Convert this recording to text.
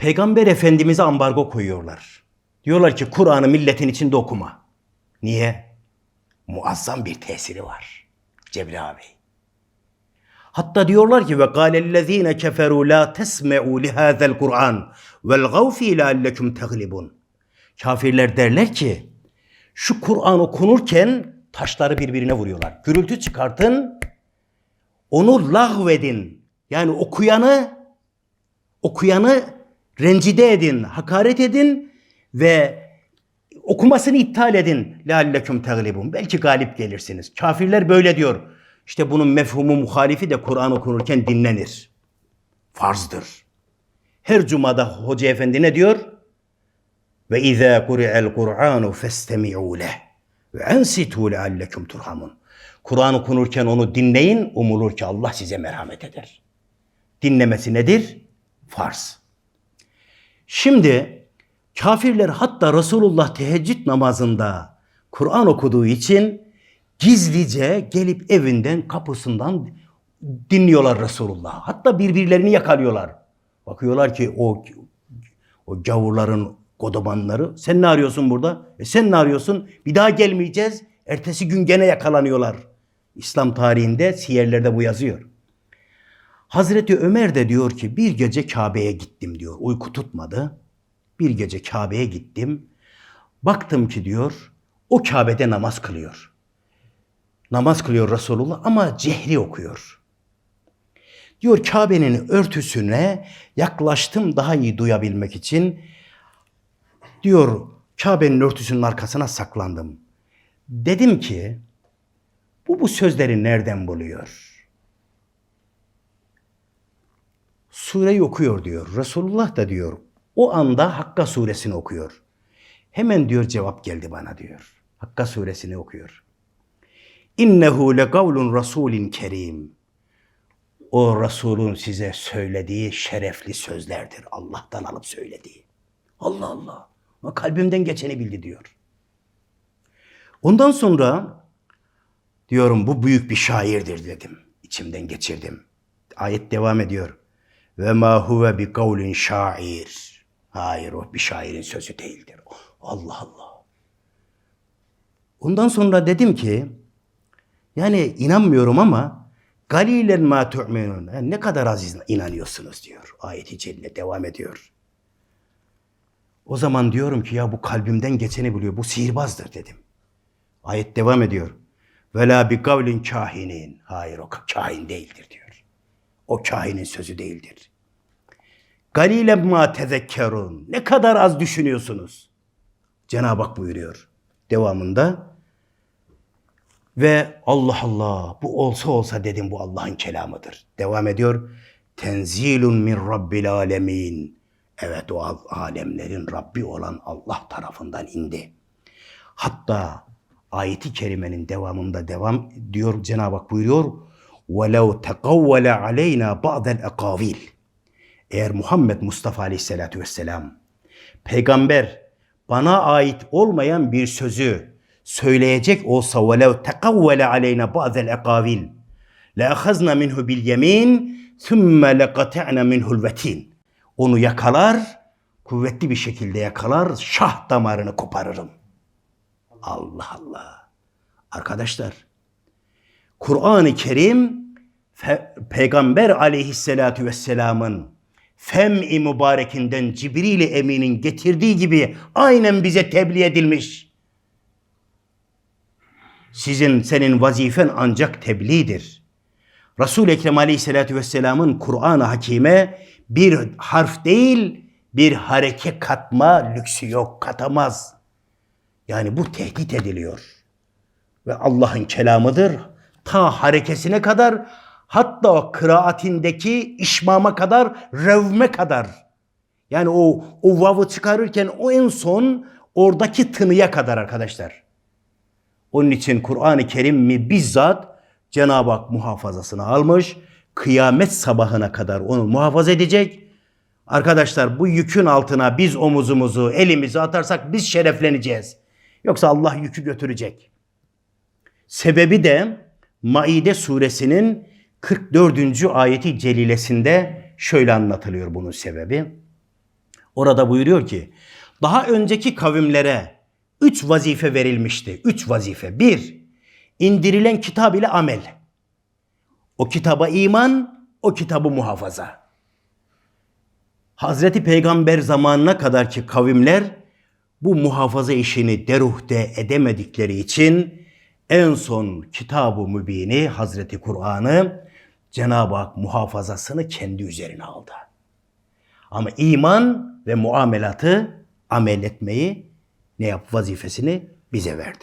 Peygamber Efendimiz'e ambargo koyuyorlar. Diyorlar ki Kur'an'ı milletin içinde okuma. Niye? Muazzam bir tesiri var. Cebrail Bey. Hatta diyorlar ki ve galellezine keferu la tesme'u lihâzel Kur'an velgav fî leallekum teglibun. Kafirler derler ki şu Kur'an okunurken taşları birbirine vuruyorlar. Gürültü çıkartın, onu lağvedin. Yani okuyanı okuyanı rencide edin, hakaret edin ve okumasını iptal edin. Lealleküm teglibun. Belki galip gelirsiniz. Kafirler böyle diyor. İşte bunun mefhumu muhalifi de Kur'an okunurken dinlenir. Farzdır. Her cumada hoca efendi ne diyor? Ve izâ kuri'el Kur'anu festemi'û leh ve ensitû leallekum turhamun. Kur'an okunurken onu dinleyin, umulur ki Allah size merhamet eder. Dinlemesi nedir? Farz. Şimdi kafirler hatta Resulullah teheccüd namazında Kur'an okuduğu için gizlice gelip evinden kapısından dinliyorlar Resulullah. Hatta birbirlerini yakalıyorlar. Bakıyorlar ki o o gavurların kodomanları sen ne arıyorsun burada? E sen ne arıyorsun? Bir daha gelmeyeceğiz. Ertesi gün gene yakalanıyorlar. İslam tarihinde siyerlerde bu yazıyor. Hazreti Ömer de diyor ki bir gece Kabe'ye gittim diyor. Uyku tutmadı. Bir gece Kabe'ye gittim. Baktım ki diyor o Kabe'de namaz kılıyor. Namaz kılıyor Resulullah ama cehri okuyor. Diyor Kabe'nin örtüsüne yaklaştım daha iyi duyabilmek için. Diyor Kabe'nin örtüsünün arkasına saklandım. Dedim ki bu bu sözleri nereden buluyor? Sureyi okuyor diyor. Resulullah da diyor o anda Hakka suresini okuyor. Hemen diyor cevap geldi bana diyor. Hakka suresini okuyor. İnnehu le kavlun rasulin kerim. O Resulün size söylediği şerefli sözlerdir. Allah'tan alıp söylediği. Allah Allah. Ama kalbimden geçeni bildi diyor. Ondan sonra diyorum bu büyük bir şairdir dedim. İçimden geçirdim. Ayet devam ediyor. Ve ma huve bi kavlin şair. Hayır o bir şairin sözü değildir. Allah Allah. Ondan sonra dedim ki yani inanmıyorum ama galilen ma tu'minun. Ne kadar az inanıyorsunuz diyor. Ayet-i celile devam ediyor. O zaman diyorum ki ya bu kalbimden geçeni biliyor. Bu sihirbazdır dedim. Ayet devam ediyor. Ve la bi kavlin kahinin. Hayır o kahin değildir diyor. O kahinin sözü değildir. Galilen ma tezekkerun. Ne kadar az düşünüyorsunuz. Cenab-ı Hak buyuruyor. Devamında ve Allah Allah bu olsa olsa dedim bu Allah'ın kelamıdır. Devam ediyor. Tenzilun min rabbil alemin. Evet o alemlerin Rabbi olan Allah tarafından indi. Hatta ayeti kerimenin devamında devam diyor Cenab-ı Hak buyuruyor. وَلَوْ تَقَوَّلَ عَلَيْنَا بَعْدَ الْاَقَاوِيلِ Eğer Muhammed Mustafa Aleyhisselatü Vesselam, peygamber bana ait olmayan bir sözü söyleyecek olsa وَلَوْ تَقَوَّلَ عَلَيْنَا بَعْدَ الْاَقَاوِيلِ لَأَخَذْنَا مِنْهُ بِالْيَمِينِ ثُمَّ لَقَتَعْنَا مِنْهُ الْوَتِينِ Onu yakalar, kuvvetli bir şekilde yakalar, şah damarını koparırım. Allah Allah. Arkadaşlar, Kur'an-ı Kerim Peygamber aleyhissalatu vesselamın fem-i mübarekinden Cibril-i Emin'in getirdiği gibi aynen bize tebliğ edilmiş. Sizin, senin vazifen ancak tebliğdir. Resul-i Ekrem aleyhissalatu vesselamın Kur'an-ı Hakime bir harf değil, bir hareke katma lüksü yok, katamaz. Yani bu tehdit ediliyor. Ve Allah'ın kelamıdır. Ta harekesine kadar hatta o kıraatindeki işmama kadar, revme kadar. Yani o, o vav'ı çıkarırken o en son oradaki tınıya kadar arkadaşlar. Onun için Kur'an-ı Kerim mi bizzat Cenab-ı Hak muhafazasını almış. Kıyamet sabahına kadar onu muhafaza edecek. Arkadaşlar bu yükün altına biz omuzumuzu, elimizi atarsak biz şerefleneceğiz. Yoksa Allah yükü götürecek. Sebebi de Maide suresinin 44. ayeti celilesinde şöyle anlatılıyor bunun sebebi. Orada buyuruyor ki daha önceki kavimlere üç vazife verilmişti. Üç vazife. Bir, indirilen kitab ile amel. O kitaba iman, o kitabı muhafaza. Hazreti Peygamber zamanına kadarki kavimler bu muhafaza işini deruhte edemedikleri için en son kitab-ı mübini Hazreti Kur'an'ı Cenab-ı Hak muhafazasını kendi üzerine aldı. Ama iman ve muamelatı amel etmeyi ne yap vazifesini bize verdi.